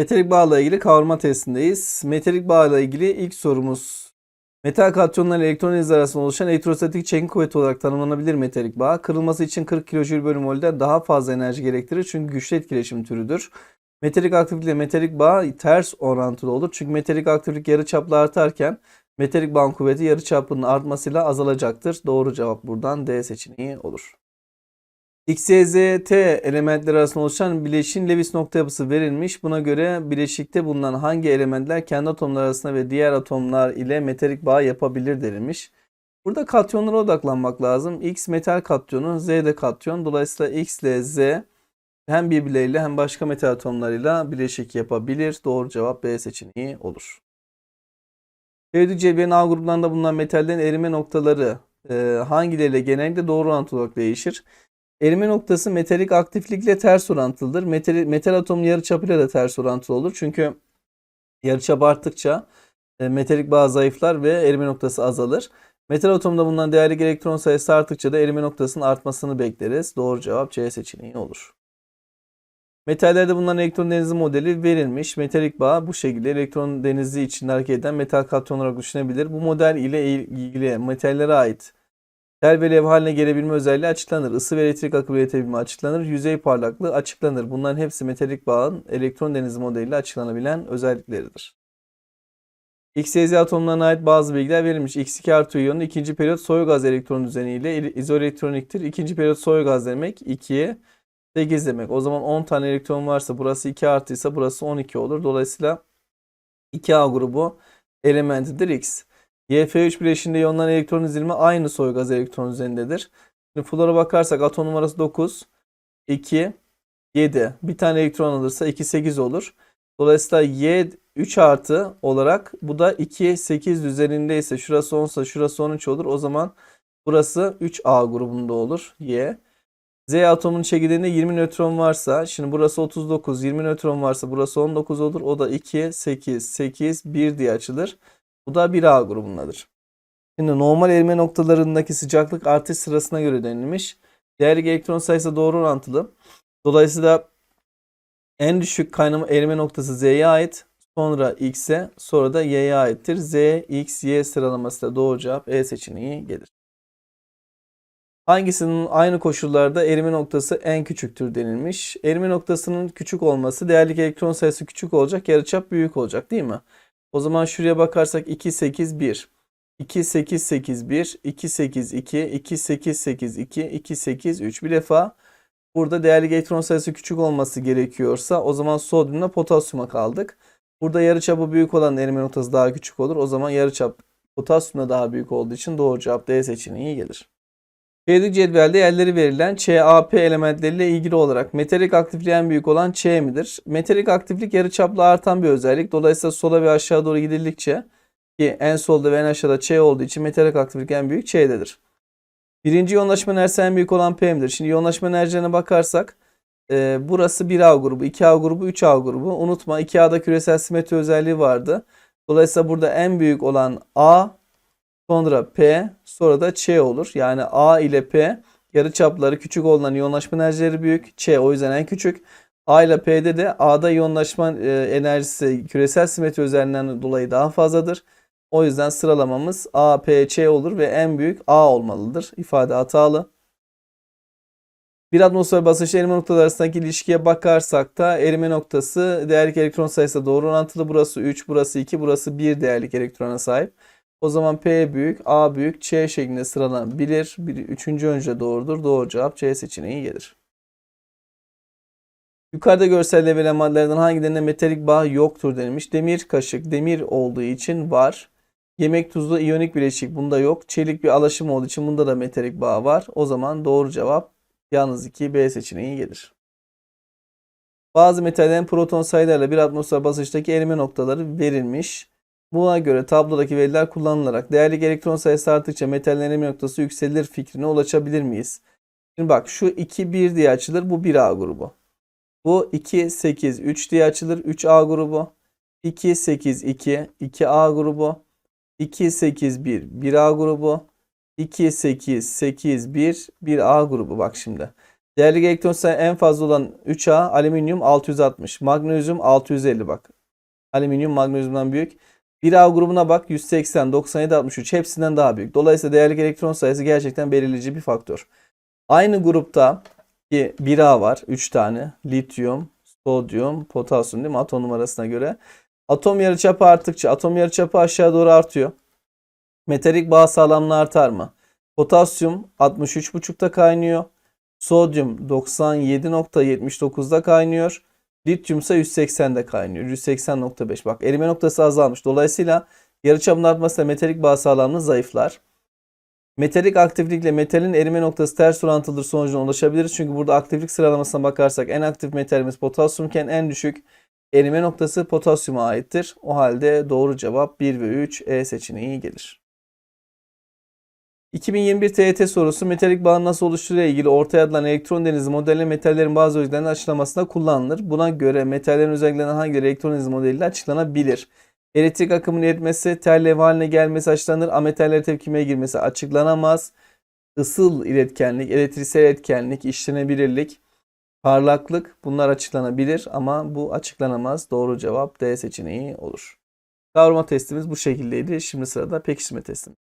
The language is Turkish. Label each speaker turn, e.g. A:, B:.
A: Metalik bağla ilgili kavrama testindeyiz. Metalik bağla ilgili ilk sorumuz. Metal katyonlar elektron izleri arasında oluşan elektrostatik çekim kuvveti olarak tanımlanabilir metalik bağ. Kırılması için 40 kilojül bölü mol'den daha fazla enerji gerektirir çünkü güçlü etkileşim türüdür. Metalik aktiflik ile metalik bağ ters orantılı olur. Çünkü metalik aktiflik yarıçapla artarken metalik bağın kuvveti yarıçapının artmasıyla azalacaktır. Doğru cevap buradan D seçeneği olur. X, Y, Z, T elementleri arasında oluşan bileşiğin Lewis nokta yapısı verilmiş. Buna göre bileşikte bulunan hangi elementler kendi atomlar arasında ve diğer atomlar ile metalik bağ yapabilir denilmiş. Burada katyonlara odaklanmak lazım. X metal katyonu, Z de katyon. Dolayısıyla X ile Z hem birbirleriyle hem başka metal atomlarıyla bileşik yapabilir. Doğru cevap B seçeneği olur. Periyodik cebrenin A gruplarında bulunan metallerin erime noktaları e, hangileriyle genellikle doğru orantılı olarak değişir? Erime noktası metalik aktiflikle ters orantılıdır. Metal, metal atomun yarıçapıyla da ters orantılı olur. Çünkü yarıçap arttıkça e, metalik bağ zayıflar ve erime noktası azalır. Metal atomda bulunan değerli elektron sayısı arttıkça da erime noktasının artmasını bekleriz. Doğru cevap C seçeneği olur. Metallerde bulunan elektron denizi modeli verilmiş. Metalik bağ bu şekilde elektron denizi içinde hareket eden metal katyon olarak düşünebilir. Bu model ile ilgili metallere ait tel ve lev haline gelebilme özelliği açıklanır. Isı ve elektrik akımı iletebilme açıklanır. Yüzey parlaklığı açıklanır. Bunların hepsi metalik bağın elektron denizi modeliyle açıklanabilen özellikleridir. X, Y, atomlarına ait bazı bilgiler verilmiş. X2 artı iyonun ikinci periyot soy gaz elektron düzeniyle izoelektroniktir. İkinci periyot soy gaz demek 2'ye 8 demek. O zaman 10 tane elektron varsa burası 2 artıysa burası 12 olur. Dolayısıyla 2A grubu elementidir X. YF3 bileşiğinde iyonların elektron dizilimi aynı soy gaz elektron düzenindedir. Şimdi flora bakarsak atom numarası 9, 2, 7. Bir tane elektron alırsa 2, 8 olur. Dolayısıyla Y 3 artı olarak bu da 2, 8 üzerindeyse şurası 10 ise şurası 13 olur. O zaman burası 3A grubunda olur Y. Z atomunun çekirdeğinde 20 nötron varsa şimdi burası 39, 20 nötron varsa burası 19 olur. O da 2, 8, 8, 1 diye açılır. Bu da 1A grubundadır. Şimdi normal erime noktalarındaki sıcaklık artış sırasına göre denilmiş. Değerli elektron sayısı doğru orantılı. Dolayısıyla en düşük kaynama erime noktası Z'ye ait. Sonra X'e sonra da Y'ye aittir. Z, X, Y sıralaması da doğru cevap E seçeneği gelir. Hangisinin aynı koşullarda erime noktası en küçüktür denilmiş. Erime noktasının küçük olması değerli elektron sayısı küçük olacak, yarıçap büyük olacak değil mi? O zaman şuraya bakarsak 2, 8, 1. 2, 8, 8, 1. 2, 8, 2. 2, 8, 8, 2. 2, 8, 3. Bir defa burada değerli elektron sayısı küçük olması gerekiyorsa o zaman sodyumla potasyuma kaldık. Burada yarıçapı büyük olan erime noktası daha küçük olur. O zaman yarıçap potasyumda daha büyük olduğu için doğru cevap D seçeneği gelir. Periyodik cetvelde yerleri verilen ÇAP elementleriyle ilgili olarak metalik aktifliği en büyük olan Ç midir? Metalik aktiflik yarıçapla artan bir özellik. Dolayısıyla sola ve aşağı doğru gidildikçe ki en solda ve en aşağıda Ç olduğu için metalik aktiflik en büyük Ç'dedir. Birinci yoğunlaşma enerjisi en büyük olan P'midir. Şimdi yoğunlaşma enerjilerine bakarsak e, burası 1A grubu, 2A grubu, 3A grubu. Unutma 2A'da küresel simetri özelliği vardı. Dolayısıyla burada en büyük olan A Sonra P, sonra da Ç olur. Yani A ile P yarıçapları küçük olan iyonlaşma enerjileri büyük. Ç o yüzden en küçük. A ile P'de de A'da iyonlaşma e, enerjisi küresel simetri özelliğinden dolayı daha fazladır. O yüzden sıralamamız A, P, Ç olur ve en büyük A olmalıdır. İfade hatalı. Bir atmosfer basınçlı erime noktaları arasındaki ilişkiye bakarsak da erime noktası değerlik elektron sayısı doğru orantılı. Burası 3, burası 2, burası 1 değerlik elektrona sahip. O zaman P büyük, A büyük, Ç şeklinde sıralanabilir. Bir, üçüncü önce doğrudur. Doğru cevap C seçeneği gelir. Yukarıda görselde verilen maddelerden hangilerinde metalik bağ yoktur denilmiş. Demir kaşık demir olduğu için var. Yemek tuzlu iyonik bileşik bunda yok. Çelik bir alaşım olduğu için bunda da metalik bağ var. O zaman doğru cevap yalnız 2 B seçeneği gelir. Bazı metallerin proton sayılarıyla bir atmosfer basınçtaki erime noktaları verilmiş. Buna göre tablodaki veriler kullanılarak değerli elektron sayısı arttıkça metallerin erime noktası yükselir fikrine ulaşabilir miyiz? Şimdi bak şu 2 1 diye açılır bu 1A grubu. Bu 2 8 3 diye açılır 3A grubu. 2 8 2 2A grubu. 2 8 1 1A grubu. 2 8 8 1 1A grubu bak şimdi. Değerli elektron sayısı en fazla olan 3A alüminyum 660. Magnezyum 650 bak. Alüminyum magnezyumdan büyük. 1A grubuna bak 180, 97, 63 hepsinden daha büyük. Dolayısıyla değerli elektron sayısı gerçekten belirleyici bir faktör. Aynı grupta ki 1A var 3 tane. Lityum, sodyum, potasyum değil mi? Atom numarasına göre. Atom yarıçapı arttıkça atom yarıçapı aşağı doğru artıyor. Metalik bağ sağlamlığı artar mı? Potasyum 63,5'ta kaynıyor. Sodyum 97.79'da kaynıyor. Lityum ise 180'de kaynıyor. 180.5. Bak erime noktası azalmış. Dolayısıyla yarıçapın artmasıyla metalik bağ sağlamlığı zayıflar. Metalik aktiflikle metalin erime noktası ters orantılıdır sonucuna ulaşabiliriz. Çünkü burada aktiflik sıralamasına bakarsak en aktif metalimiz potasyumken en düşük erime noktası potasyuma aittir. O halde doğru cevap 1 ve 3 E seçeneği gelir. 2021 TYT sorusu metalik bağın nasıl oluştuğuyla ilgili ortaya atılan elektron denizi modeli metallerin bazı özelliklerinin açıklamasında kullanılır. Buna göre metallerin özelliklerinden hangileri elektron denizi modeliyle açıklanabilir? Elektrik akımının eritmesi, tel levha haline gelmesi açıklanır. Ametallere tepkimeye girmesi açıklanamaz. Isıl iletkenlik, elektriksel iletkenlik, işlenebilirlik, parlaklık bunlar açıklanabilir ama bu açıklanamaz. Doğru cevap D seçeneği olur. Kavrama testimiz bu şekildeydi. Şimdi sırada pekiştirme testimiz.